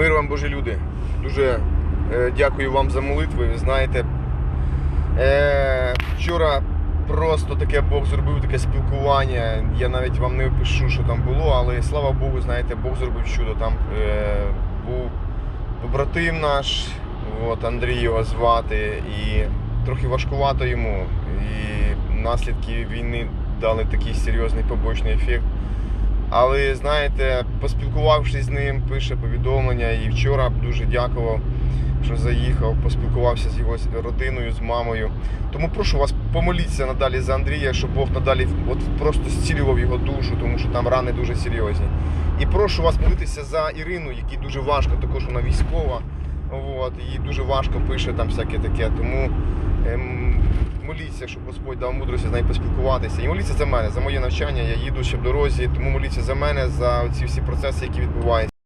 Мир вам, Божі люди. Дуже е, дякую вам за молитви. Ви знаєте, е, вчора просто таке Бог зробив таке спілкування. Я навіть вам не опишу, що там було, але слава Богу, знаєте, Бог зробив чудо. Там е, був побратим наш, от, Андрій його звати, і трохи важкувато йому. І наслідки війни дали такий серйозний побочний ефект. Але знаєте, поспілкувавшись з ним, пише повідомлення і вчора дуже дякував, що заїхав, поспілкувався з його родиною, з мамою. Тому прошу вас, помоліться надалі за Андрія, щоб Бог надалі от просто зцілював його душу, тому що там рани дуже серйозні. І прошу вас молитися за Ірину, якій дуже важко, також вона військова. От, їй дуже важко пише там всяке таке. Тому ем, моліться, щоб Господь дав мудрості з нею поспілкуватися. І моліться за мене, за моє навчання. Я їду ще в дорозі, тому моліться за мене, за ці всі процеси, які відбуваються.